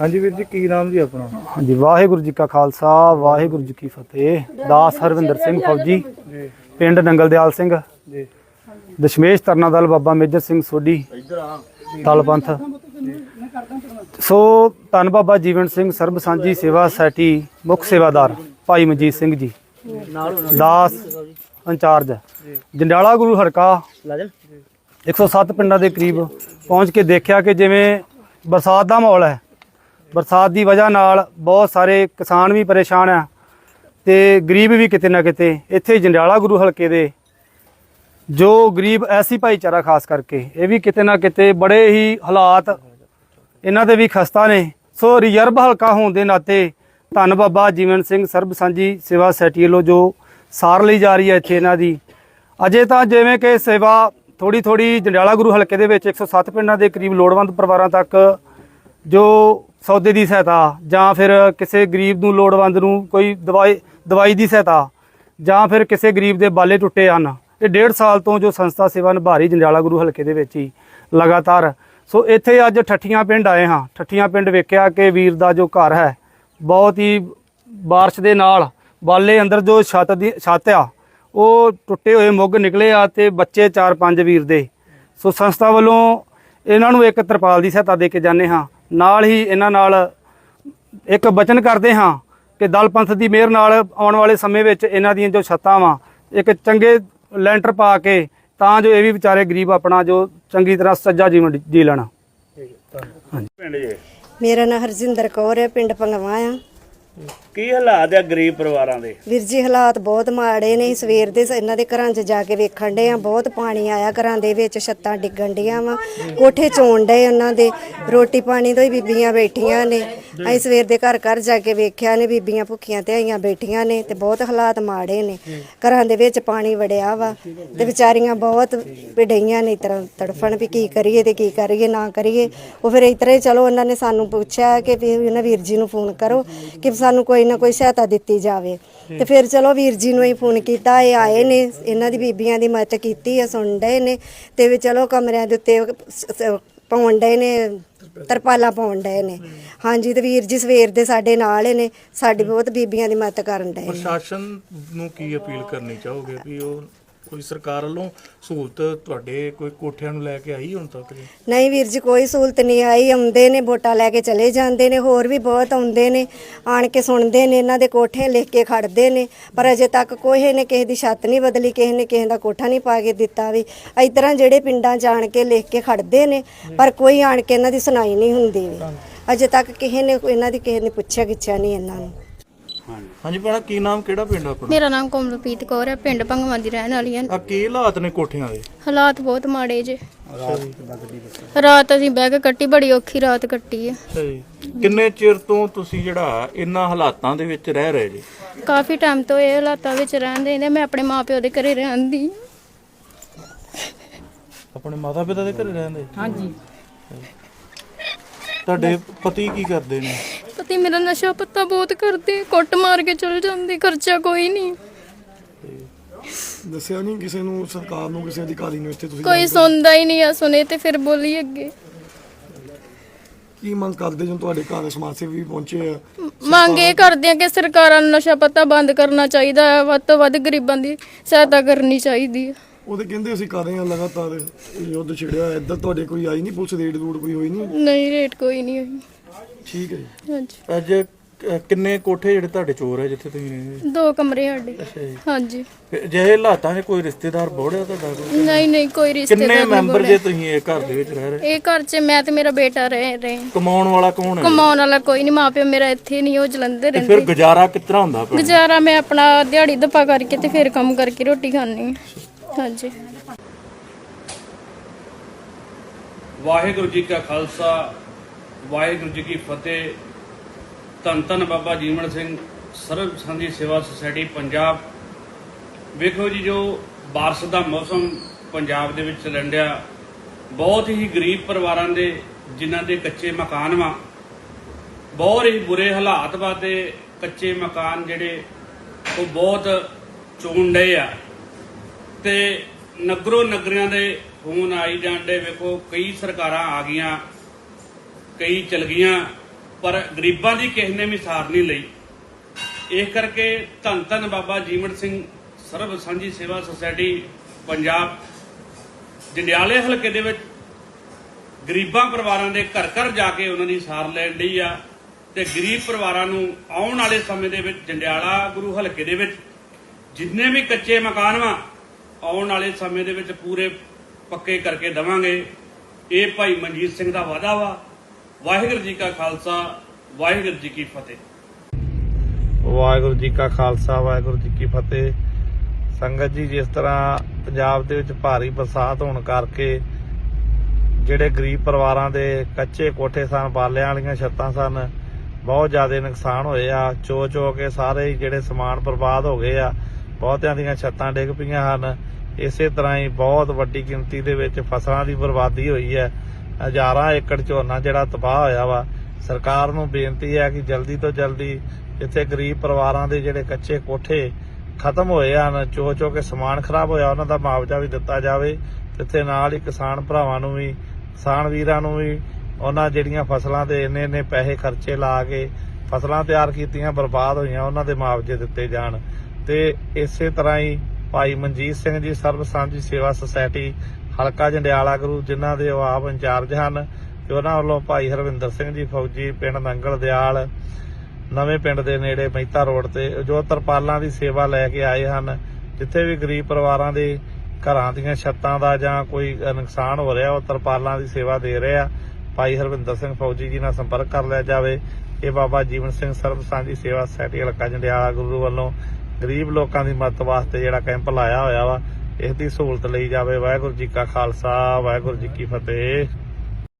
ਹਾਂਜੀ ਵੀਰ ਜੀ ਕੀ ਨਾਮ ਜੀ ਆਪਣਾ? ਹਾਂਜੀ ਵਾਹਿਗੁਰੂ ਜੀ ਕਾ ਖਾਲਸਾ ਵਾਹਿਗੁਰੂ ਜੀ ਕੀ ਫਤਿਹ। ਦਾਸ ਹਰਵਿੰਦਰ ਸਿੰਘ ਫੌਜੀ ਜੀ। ਪਿੰਡ ਨੰਗਲਦਿਆਲ ਸਿੰਘ। ਜੀ। ਦਸ਼ਮੇਸ਼ ਤਰਨਾ ਦਲ ਬਾਬਾ ਮੇਜਰ ਸਿੰਘ ਸੋਢੀ ਦਲ ਪੰਥ ਸੋ ਧੰਨ ਬਾਬਾ ਜੀਵਨ ਸਿੰਘ ਸਰਬ ਸਾਂਝੀ ਸੇਵਾ ਸੋਸਾਇਟੀ ਮੁੱਖ ਸੇਵਾਦਾਰ ਭਾਈ ਮਨਜੀਤ ਸਿੰਘ ਜੀ। ਦਾਸ ਇੰਚਾਰਜ। ਜੰਡਿਆਲਾ ਗੁਰੂ ਹਰਕਾ 107 ਪਿੰਡਾਂ ਦੇ ਕਰੀਬ ਪਹੁੰਚ ਕੇ ਦੇਖਿਆ ਕਿ ਜਿਵੇਂ ਬਰਸਾਤ ਦਾ ਮਾਹੌਲ ਹੈ ਬਰਸਾਤ ਦੀ ਵਜ੍ਹਾ ਨਾਲ ਬਹੁਤ ਸਾਰੇ ਕਿਸਾਨ ਵੀ ਪਰੇਸ਼ਾਨ ਆ ਤੇ ਗਰੀਬ ਵੀ ਕਿਤੇ ਨਾ ਕਿਤੇ, ਇੱਥੇ ਜੰਡਿਆਲਾ ਗੁਰੂ ਹਲਕੇ ਦੇ, ਜੋ ਗਰੀਬ ਐਸੀ ਭਾਈਚਾਰਾ ਖਾਸ ਕਰਕੇ, ਇਹ ਵੀ ਕਿਤੇ ਨਾ ਕਿਤੇ ਬੜੇ ਹੀ ਹਾਲਾਤ ਇਹਨਾਂ ਦੇ ਵੀ ਖਸਤਾ ਨੇ। ਸੋ ਰਿਜ਼ਰਵ ਹਲਕਾ ਹੋਣ ਦੇ ਨਾਤੇ ਧੰਨ ਬਾਬਾ ਜੀਵਨ ਸਿੰਘ ਸਰਬ ਸਾਂਝੀ ਸੇਵਾ ਸੋਸਾਇਟੀ ਵੱਲੋਂ ਜੋ ਸਾਰ ਲਈ ਜਾ ਰਹੀ ਹੈ ਇੱਥੇ ਇਹਨਾਂ ਦੀ, ਅਜੇ ਤਾਂ ਜਿਵੇਂ ਕਿ ਸੇਵਾ ਥੋੜੀ ਥੋੜੀ ਜੰਡਿਆਲਾ ਗੁਰੂ ਹਲਕੇ ਦੇ ਵਿੱਚ 107 ਪਿੰਡਾਂ ਦੇ ਕਰੀਬ ਲੋੜਵੰਦ ਪਰਿਵਾਰਾਂ ਤੱਕ ਜੋ ਸੌਦੇ ਦੀ ਸਹਾਇਤਾ, ਜਾਂ ਫਿਰ ਕਿਸੇ ਗਰੀਬ ਨੂੰ ਲੋੜਵੰਦ ਨੂੰ ਕੋਈ ਦਵਾਈ ਦਵਾਈ ਦੀ ਸਹਾਇਤਾ, ਜਾਂ ਫਿਰ ਕਿਸੇ ਗਰੀਬ ਦੇ ਬਾਲੇ ਟੁੱਟੇ ਹਨ। ਇਹ ਡੇਢ ਸਾਲ ਤੋਂ ਜੋ ਸੰਸਥਾ ਸੇਵਾ ਨਿਭਾਰੀ ਰਹੀ ਗੁਰੂ ਹਲਕੇ ਦੇ ਵਿੱਚ ਹੀ ਲਗਾਤਾਰ। ਸੋ ਇੱਥੇ ਅੱਜ ਠੱਠੀਆਂ ਪਿੰਡ ਆਏ ਹਾਂ। ਠੱਠੀਆਂ ਪਿੰਡ ਵੇਖਿਆ ਕਿ ਵੀਰ ਦਾ ਜੋ ਘਰ ਹੈ, ਬਹੁਤ ਹੀ ਬਾਰਿਸ਼ ਦੇ ਨਾਲ ਬਾਲੇ ਅੰਦਰ ਜੋ ਛੱਤ ਦੀ, ਛੱਤ ਆ, ਉਹ ਟੁੱਟੇ ਹੋਏ ਮੁੱਗ ਨਿਕਲੇ ਆ ਤੇ ਬੱਚੇ 4-5 ਵੀਰ ਦੇ। ਸੋ ਸੰਸਥਾ ਵੱਲੋਂ ਇਹਨਾਂ ਨੂੰ ਇੱਕ ਤਰਪਾਲ ਦੀ ਸਹਾਇਤਾ ਦੇ ਕੇ ਜਾਂਦੇ ਹਾਂ। ਨਾਲ ਹੀ ਇਹਨਾਂ ਨਾਲ ਇੱਕ ਬਚਨ ਕਰਦੇ ਹਾਂ ਕਿ ਦਲ ਪੰਥ ਦੀ ਮਿਹਰ ਨਾਲ ਆਉਣ ਵਾਲੇ ਸਮੇਂ ਵਿੱਚ ਇਹਨਾਂ ਦੀਆਂ ਜੋ ਛੱਤਾਂ ਵਾ ਇੱਕ ਚੰਗੇ ਲੈਂਟਰ ਪਾ ਕੇ ਤਾਂ ਜੋ ਇਹ ਵੀ ਵਿਚਾਰੇ ਗਰੀਬ ਆਪਣਾ ਜੋ ਚੰਗੀ ਤਰ੍ਹਾਂ ਸੱਜਾ ਜੀਵਨ ਜੀ ਲੈਣਾ। ਪਿੰਡ ਜੀ ਮੇਰਾ ਨਾਂ ਹਰਜਿੰਦਰ ਕੌਰ ਹੈ ਪਿੰਡ ਪੰਗਵਾ ਆ। ਕੀ ਹਾਲਾਤ ਆ ਗਰੀਬ ਪਰਿਵਾਰਾਂ ਦੇ? ਵੀਰ ਜੀ, ਹਾਲਾਤ ਬਹੁਤ ਮਾੜੇ ਨੇ। ਸਵੇਰ ਦੇ ਇਹਨਾਂ ਦੇ ਘਰਾਂ 'ਚ ਜਾ ਕੇ ਵੇਖਣ ਡੇ ਆ। ਬਹੁਤ ਪਾਣੀ ਆਇਆ ਘਰਾਂ ਦੇ ਵਿੱਚ, ਛੱਤਾਂ ਡਿੱਗਣ ਡੀਆਂ ਵਾ। ਕੋਠੇ ਚੋਣ ਡੇ ਉਹਨਾਂ ਦੇ। ਰੋਟੀ ਪਾਣੀ ਤੋਂ ਹੀ ਬੀਬੀਆਂ ਬੈਠੀਆਂ ਨੇ। ਅਸੀਂ ਸਵੇਰ ਦੇ ਘਰ ਘਰ ਜਾ ਕੇ ਵੇਖਿਆ ਨੇ, ਬੀਬੀਆਂ ਭੁੱਖੀਆਂ ਤੇ ਆਈਆਂ ਬੈਠੀਆਂ ਨੇ ਤੇ ਬਹੁਤ ਹਾਲਾਤ ਮਾੜੇ ਨੇ। ਘਰਾਂ ਦੇ ਵਿੱਚ ਪਾਣੀ ਵੜਿਆ ਵਾ ਤੇ ਵਿਚਾਰੀਆਂ ਬਹੁਤ ਵਿਡਈਆਂ ਨੇ, ਇਸ ਤਰ੍ਹਾਂ ਤੜਫਣ ਵੀ ਕੀ ਕਰੀਏ ਤੇ ਕੀ ਕਰੀਏ, ਨਾ ਕਰੀਏ। ਉਹ ਫਿਰ ਇਸ ਤਰ੍ਹਾਂ ਹੀ ਚਲੋ ਉਹਨਾਂ ਨੇ ਸਾਨੂੰ ਪੁੱਛਿਆ ਕਿ ਵੀ ਇਹਨਾਂ ਵੀਰ ਜੀ ਨੂੰ ਫੋਨ ਕਰੋ ਕਿ ਸਾਨੂੰ ਕੋਈ ਨਾ ਕੋਈ ਸਹਾਇਤਾ ਦਿੱਤੀ ਜਾਵੇ। ਤੇ ਫਿਰ ਚਲੋ ਵੀਰ ਜੀ ਨੂੰ ਹੀ ਫੋਨ ਕੀਤਾ, ਇਹ ਆਏ ਨੇ, ਇਹਨਾਂ ਦੀ ਬੀਬੀਆਂ ਦੀ ਮਦਦ ਕੀਤੀ ਆ, ਸੁਣ ਡਏ ਨੇ ਤੇ ਵੀ ਚਲੋ ਕਮਰਿਆਂ ਦੇ ਉੱਤੇ ਪਾਉਣ ਡਏ ਨੇ। ਤਰਪਾਲਾਂ ਪਾਉਣ ਡਏ ਨੇ। ਹਾਂਜੀ, ਤੇ ਵੀਰ ਜੀ ਸਵੇਰ ਦੇ ਸਾਡੇ ਨਾਲ ਨੇ। ਸਾਡੀ ਬਹੁਤ ਬੀਬੀਆਂ ਦੀ ਮਦਦ ਕਰਨ ਡਏ ਨੇ। ਪ੍ਰਸ਼ਾਸਨ ਨੂੰ ਕੀ ਅਪੀਲ ਕਰਨੀ ਚਾਹੋਗੇ ਵੀ ਉਹ ਕੋਈ ਸਰਕਾਰ ਵੱਲੋਂ ਸਹੂਲਤ ਤੁਹਾਡੇ ਕੋਈ ਕੋਠਿਆਂ ਨੂੰ ਲੈ ਕੇ ਆਈ ਹੁਣ ਤੱਕ ਜੀ? ਨਹੀਂ ਵੀਰ ਜੀ ਕੋਈ ਸਹੂਲਤ ਨਹੀਂ ਆਈ। ਆਉਂਦੇ ਨੇ ਵੋਟਾਂ ਲੈ ਕੇ ਚਲੇ ਜਾਂਦੇ ਨੇ ਹੋਰ ਵੀ ਬਹੁਤ ਆਉਂਦੇ ਨੇ। ਆਣ ਕੇ ਸੁਣਦੇ ਨੇ ਇਹਨਾਂ ਦੇ ਕੋਠੇ ਲਿਖ ਕੇ ਖੜਦੇ ਨੇ। ਪਰ ਅਜੇ ਤੱਕ ਕੋਈ ਨੇ ਕਿਸੇ ਦੀ ਛੱਤ ਨਹੀਂ ਬਦਲੀ ਕਿਸੇ ਨੇ ਕਿਸੇ ਦਾ ਕੋਠਾ ਨਹੀਂ ਪਾ ਕੇ ਦਿੱਤਾ ਵੀ। ਇਸ ਤਰ੍ਹਾਂ ਜਿਹੜੇ ਪਿੰਡਾਂ ਆਣ ਕੇ ਲਿਖ ਕੇ ਖੜਦੇ ਨੇ ਪਰ ਕੋਈ ਆਣ ਕੇ ਇਹਨਾਂ ਦੀ ਸੁਣਾਈ ਨਹੀਂ ਹੁੰਦੀ ਵੀ। ਅਜੇ ਤੱਕ ਕਿਸੇ ਨੇ ਇਹਨਾਂ ਦੀ ਕਿਸੇ ਨੇ ਪੁੱਛਿਆ ਗਿੱਛਿਆ ਨਹੀਂ ਇਹਨਾਂ ਨੂੰ। ਹਾਂਜੀ। ਭੈਣਾ ਕੀ ਨਾਮ ਕਿਹੜਾ ਪਿੰਡ ਆਪਣਾ? ਮੇਰਾ ਨਾਮ ਕੋਮਲਪ੍ਰੀਤ ਕੌਰ ਹੈ ਪਿੰਡ ਭੰਗਵਾਂ ਦੀ ਰਹਿਣ ਵਾਲੀ ਹਾਂ। ਆ ਕੀ ਹਾਲਾਤ ਨੇ ਕੋਠਿਆਂ ਦੇ? ਹਾਲਾਤ ਬਹੁਤ ਮਾੜੇ ਜੇ। ਰਾਤ ਅਸੀਂ ਬਹਿ ਕੇ ਕੱਟੀ ਬੜੀ ਔਖੀ ਰਾਤ ਕੱਟੀ ਹੈ। ਜੀ। ਕਿੰਨੇ ਚਿਰ ਤੋਂ ਤੁਸੀਂ ਜਿਹੜਾ ਇਹਨਾਂ ਹਾਲਾਤਾਂ ਦੇ ਵਿੱਚ ਰਹਿ ਰਹੇ ਜੀ? ਕਾਫੀ ਟਾਈਮ ਤੋਂ ਇਹ ਹਾਲਾਤਾਂ ਵਿੱਚ ਰਹਿੰਦੇ ਨੇ ਮੈਂ ਆਪਣੇ ਮਾਪਿਓ ਦੇ ਘਰੇ ਰਹਿੰਦੀ ਹਾਂ। ਆਪਣੇ ਮਾਤਾ ਪਿਤਾ ਦੇ ਘਰੇ ਰਹਿੰਦੇ? ਹਾਂਜੀ। ਤੁਹਾਡੇ ਪਤੀ ਕੀ ਕਰਦੇ ਨੇ? ਪਤੀ ਮੇਰਾ ਨਸ਼ਾ ਪੱਤਾ ਬਹੁਤ ਕਰਦੇ ਕੁੱਟ ਮਾਰ ਕੇ ਚਲ ਜਾਂਦੇ ਖਰਚਾ ਕੋਈ ਨਹੀਂ। ਦੱਸਿਆ ਨਹੀਂ ਕਿਸੇ ਨੂੰ ਸਰਕਾਰ ਨੂੰ ਕਿਸੇ ਅਧਿਕਾਰੀ ਨੂੰ ਇੱਥੇ ਤੁਸੀਂ ਕੋਈ ਸੁਣਦਾ ਹੀ ਨਹੀਂ ਆ ਸੁਣੇ ਤੇ ਫਿਰ ਬੋਲੀ ਅੱਗੇ। ਕੀ ਮੰਗ ਕਰਦੇ ਜੋ ਤੁਹਾਡੇ ਘਰ ਸਮਾਜ ਸੇਵੀ ਵੀ ਪਹੁੰਚੇ ਆ? ਮੰਗ ਇਹ ਕਰਦੇ ਆ ਕਿ ਸਰਕਾਰਾਂ ਨੂੰ ਨਸ਼ਾ ਪੱਤਾ ਬੰਦ ਕਰਨਾ ਚਾਹੀਦਾ ਹੈ ਵੱਧ ਤੋਂ ਵੱਧ ਗਰੀਬਾਂ ਦੀ ਸਹਾਇਤਾ ਕਰਨੀ ਚਾਹੀਦੀ ਹੈ ਉਹਦੇ ਕਹਿੰਦੇ ਅਸੀਂ ਕਰ ਰਹੇ ਹਾਂ ਲਗਾਤਾਰ ਯੁੱਧ ਛਿੜਿਆ। ਇੱਧਰ ਤੁਹਾਡੇ ਕੋਈ ਆਈ ਨਹੀਂ ਪੁਲਿਸ ਰੇਡ ਰੂਡ ਕੋਈ ਹੋਈ ਨਹੀਂ? ਨਹੀਂ ਰੇਟ ਕੋਈ ਨਹੀਂ ਹੋਈ। ਠੀਕ ਹੈ ਜੀ। ਹਾਂਜੀ। ਅੱਜ ਕਿੰਨੇ ਕੋਠੇ ਜਿਹੜੇ ਤੁਹਾਡੇ ਚੋਰ ਹੈ ਜਿੱਥੇ ਤੁਸੀਂ ਰਹਿੰਦੇ ਦੋ ਕਮਰੇ ਸਾਡੇ। ਜੀ। ਹਾਂਜੀ। ਫਿਰ ਜੇ ਇਹ ਹਾਲਾਤਾਂ 'ਚ ਕੋਈ ਰਿਸ਼ਤੇਦਾਰ ਬੋੜਿਆ ਤੁਹਾਡਾ ਕੋਈ? ਨਹੀਂ ਨਹੀਂ ਕੋਈ ਰਿਸ਼ਤੇਦਾਰ ਕਿੰਨੇ ਨਹੀਂ ਮੈਂਬਰ ਬੋਲਿਆ। ਜੇ ਤੁਸੀਂ ਇਹ ਘਰ ਦੇ ਵਿੱਚ ਰਹਿ ਰਹੇ? ਇਹ ਘਰ 'ਚ ਮੈਂ ਤੇ ਮੇਰਾ ਬੇਟਾ ਰਹੇ ਰਹੇ। ਕਮਾਉਣ ਵਾਲਾ ਕੌਣ ਹੈ? ਕਮਾਉਣ ਵਾਲਾ ਕੋਈ ਨਹੀਂ ਮਾਪਿਓ ਮੇਰਾ ਇੱਥੇ ਨਹੀਂ ਉਹ ਜਲੰਧਰ ਤੇ ਫਿਰ ਰਹਿੰਦੇ ਗੁਜ਼ਾਰਾ ਕਿਸ ਤਰ੍ਹਾਂ ਹੁੰਦਾ ਪਿਆ ਗੁਜ਼ਾਰਾ ਮੈਂ ਆਪਣਾ ਦਿਹਾੜੀ ਦਪਾ ਕਰਕੇ ਤੇ ਫਿਰ ਕੰਮ ਕਰਕੇ ਰੋਟੀ ਖਾਣੀ ਹਾਂਜੀ। ਵਾਹਿਗੁਰੂ ਜੀ ਕਾ ਖਾਲਸਾ ਵਾਹਿਗੁਰੂ ਜੀ ਕੀ ਫਤਿਹ। ਧੰਨ ਧੰਨ ਬਾਬਾ ਜੀਵਨ ਸਿੰਘ, ਸਰਬ ਸੰਧੀ ਸੇਵਾ ਸੁਸਾਇਟੀ ਪੰਜਾਬ। ਵੇਖੋ ਜੀ, ਜੋ ਬਾਰਿਸ਼ ਦਾ ਮੌਸਮ ਪੰਜਾਬ ਦੇ ਵਿੱਚ ਚੱਲਣ ਬਹੁਤ ਹੀ ਗਰੀਬ ਪਰਿਵਾਰਾਂ ਦੇ, ਜਿਨ੍ਹਾਂ ਦੇ ਕੱਚੇ ਮਕਾਨ ਵਾ। ਬਹੁਤ ਹੀ ਬੁਰੇ ਹਾਲਾਤ ਵਾ ਤੇ ਕੱਚੇ ਮਕਾਨ ਜਿਹੜੇ, ਉਹ ਬਹੁਤ ਚੋਣ ਡਏ ਆ। ਤੇ ਨਗਰੋ ਨਗਰੀਆਂ ਦੇ ਫੋਨ ਆਈ ਜਾਂਦੇ ਵੇਖੋ ਕਈ ਸਰਕਾਰਾਂ ਆ ਗਈਆਂ। ਕਈ ਚਲ ਗਈਆਂ, ਪਰ ਗਰੀਬਾਂ ਦੀ ਕਿਸੇ ਨੇ ਵੀ ਸਾਰ ਨਹੀਂ ਲਈ। ਇਸ ਕਰਕੇ ਧੰਨ ਧੰਨ ਬਾਬਾ ਜੀਵਨ ਸਿੰਘ, ਸਰਬ ਸਾਂਝੀ ਸੇਵਾ ਸੁਸਾਇਟੀ, ਪੰਜਾਬ, ਜੰਡਿਆਲੇ ਹਲਕੇ ਦੇ ਵਿੱਚ ਗਰੀਬਾਂ ਪਰਿਵਾਰਾਂ ਦੇ ਘਰ ਘਰ ਜਾ ਕੇ ਉਹਨਾਂ ਦੀ ਸਾਰ ਲੈਣ ਲਈ ਆ ਤੇ ਗਰੀਬ ਪਰਿਵਾਰਾਂ ਨੂੰ ਆਉਣ ਵਾਲੇ ਸਮੇਂ ਦੇ ਵਿੱਚ ਜੰਡਿਆਲਾ ਗੁਰੂ ਹਲਕੇ ਦੇ ਵਿੱਚ ਜਿੰਨੇ ਵੀ ਕੱਚੇ ਮਕਾਨ ਵਾ, ਆਉਣ ਵਾਲੇ ਸਮੇਂ ਦੇ ਵਿੱਚ ਪੂਰੇ ਪੱਕੇ ਕਰਕੇ ਦਵਾਂਗੇ। ਇਹ ਭਾਈ ਮਨਜੀਤ ਸਿੰਘ ਦਾ ਵਾਅਦਾ ਵਾ ਵਾਹਿਗੁਰੂ ਜੀ ਕਾ ਖਾਲਸਾ, ਵਾਹਿਗੁਰੂ ਜੀ ਕੀ ਫਤਿਹ। ਵਾਹਿਗੁਰੂ ਜੀ ਕਾ ਖਾਲਸਾ, ਵਾਹਿਗੁਰੂ ਜੀ ਕੀ ਫਤਿਹ। ਸੰਗਤ ਜੀ, ਜਿਸ ਤਰ੍ਹਾਂ ਪੰਜਾਬ ਦੇ ਵਿੱਚ ਭਾਰੀ ਬਰਸਾਤ ਹੋਣ ਕਰਕੇ ਜਿਹੜੇ ਗਰੀਬ ਪਰਿਵਾਰਾਂ ਦੇ ਕੱਚੇ ਕੋਠੇ ਸਨ, ਬਾਲਿਆਂ ਵਾਲੀਆਂ ਛੱਤਾਂ ਸਨ, ਬਹੁਤ ਜ਼ਿਆਦਾ ਨੁਕਸਾਨ ਹੋਏ ਆ। ਚੋ ਚੋ ਕੇ ਸਾਰੇ ਜਿਹੜੇ ਸਮਾਨ ਬਰਬਾਦ ਹੋ ਗਏ ਆ, ਬਹੁਤਿਆਂ ਦੀਆਂ ਛੱਤਾਂ ਡਿੱਗ ਪਈਆਂ ਹਨ। ਇਸੇ ਤਰ੍ਹਾਂ ਹੀ ਬਹੁਤ ਵੱਡੀ ਗਿਣਤੀ ਦੇ ਵਿੱਚ ਫਸਲਾਂ ਦੀ ਬਰਬਾਦੀ ਹੋਈ ਹੈ। ਹਜ਼ਾਰਾਂ ਏਕੜ ਝੋਨਾ ਜਿਹੜਾ ਤਬਾਹ ਹੋਇਆ ਵਾ। ਸਰਕਾਰ ਨੂੰ ਬੇਨਤੀ ਹੈ ਕਿ ਜਲਦੀ ਤੋਂ ਜਲਦੀ ਜਿੱਥੇ ਗਰੀਬ ਪਰਿਵਾਰਾਂ ਦੇ ਜਿਹੜੇ ਕੱਚੇ ਕੋਠੇ ਖਤਮ ਹੋਏ ਹਨ, ਚੋ ਚੋ ਕੇ ਸਮਾਨ ਖਰਾਬ ਹੋਇਆ, ਉਹਨਾਂ ਦਾ ਮੁਆਵਜ਼ਾ ਵੀ ਦਿੱਤਾ ਜਾਵੇ। ਜਿੱਥੇ ਨਾਲ ਹੀ ਕਿਸਾਨ ਭਰਾਵਾਂ ਨੂੰ ਵੀ, ਕਿਸਾਨ ਵੀਰਾਂ ਨੂੰ ਵੀ, ਉਹਨਾਂ ਜਿਹੜੀਆਂ ਫਸਲਾਂ ਤੇ ਇੰਨੇ ਇੰਨੇ ਪੈਸੇ ਖਰਚੇ ਲਾ ਕੇ ਫਸਲਾਂ ਤਿਆਰ ਕੀਤੀਆਂ, ਬਰਬਾਦ ਹੋਈਆਂ, ਉਹਨਾਂ ਦੇ ਮੁਆਵਜ਼ੇ ਦਿੱਤੇ ਜਾਣ। ਤੇ ਇਸੇ ਤਰ੍ਹਾਂ ਹੀ ਭਾਈ ਮਨਜੀਤ ਸਿੰਘ ਜੀ ਸਰਬ ਸਾਂਝੀ ਸੇਵਾ ਸੁਸਾਇਟੀ ਹਲਕਾ ਜੰਡਿਆਲਾ ਗੁਰੂ ਜਿਨ੍ਹਾਂ ਦੇ ਉਹ ਆਪ ਇੰਚਾਰਜ ਹਨ ਤੇ ਉਹਨਾਂ ਵੱਲੋਂ ਭਾਈ ਹਰਵਿੰਦਰ ਸਿੰਘ ਜੀ ਫੌਜੀ ਪਿੰਡ ਨੰਗਲ ਦਿਆਲ, ਨਵੇਂ ਪਿੰਡ ਦੇ ਨੇੜੇ ਮਹਿਤਾ ਰੋਡ ਤੇ ਜੋ ਤਰਪਾਲਾਂ ਦੀ ਸੇਵਾ ਲੈ ਕੇ ਆਏ ਹਨ, ਜਿੱਥੇ ਵੀ ਗਰੀਬ ਪਰਿਵਾਰਾਂ ਦੇ ਘਰਾਂ ਦੀਆਂ ਛੱਤਾਂ ਦਾ ਜਾਂ ਕੋਈ ਨੁਕਸਾਨ ਹੋ ਰਿਹਾ, ਉਹ ਤਰਪਾਲਾਂ ਦੀ ਸੇਵਾ ਦੇ ਰਹੇ ਆ। ਭਾਈ ਹਰਵਿੰਦਰ ਸਿੰਘ ਫੌਜੀ ਜੀ ਨਾਲ ਸੰਪਰਕ ਕਰ ਲਿਆ ਜਾਵੇ। ਇਹ ਬਾਬਾ ਜੀਵਨ ਸਿੰਘ ਸਰਬ ਸਾਂਝੀ ਸੇਵਾ ਸੁਸਾਇਟੀ ਹਲਕਾ ਜੰਡਿਆਲਾ ਗੁਰੂ ਵੱਲੋਂ ਗਰੀਬ ਲੋਕਾਂ ਦੀ ਮਦਦ ਵਾਸਤੇ ਜਿਹੜਾ ਕੈਂਪ ਲਾਇਆ ਹੋਇਆ ਵਾ ਇਸ ਦੀ ਸਹੂਲਤ ਲਈ ਜਾਵੇ। ਵਾਹਿਗੁਰੂ ਜੀ ਕਾ ਖਾਲਸਾ ਵਾਹਿਗੁਰੂ ਜੀ ਕੀ ਫਤਿਹ।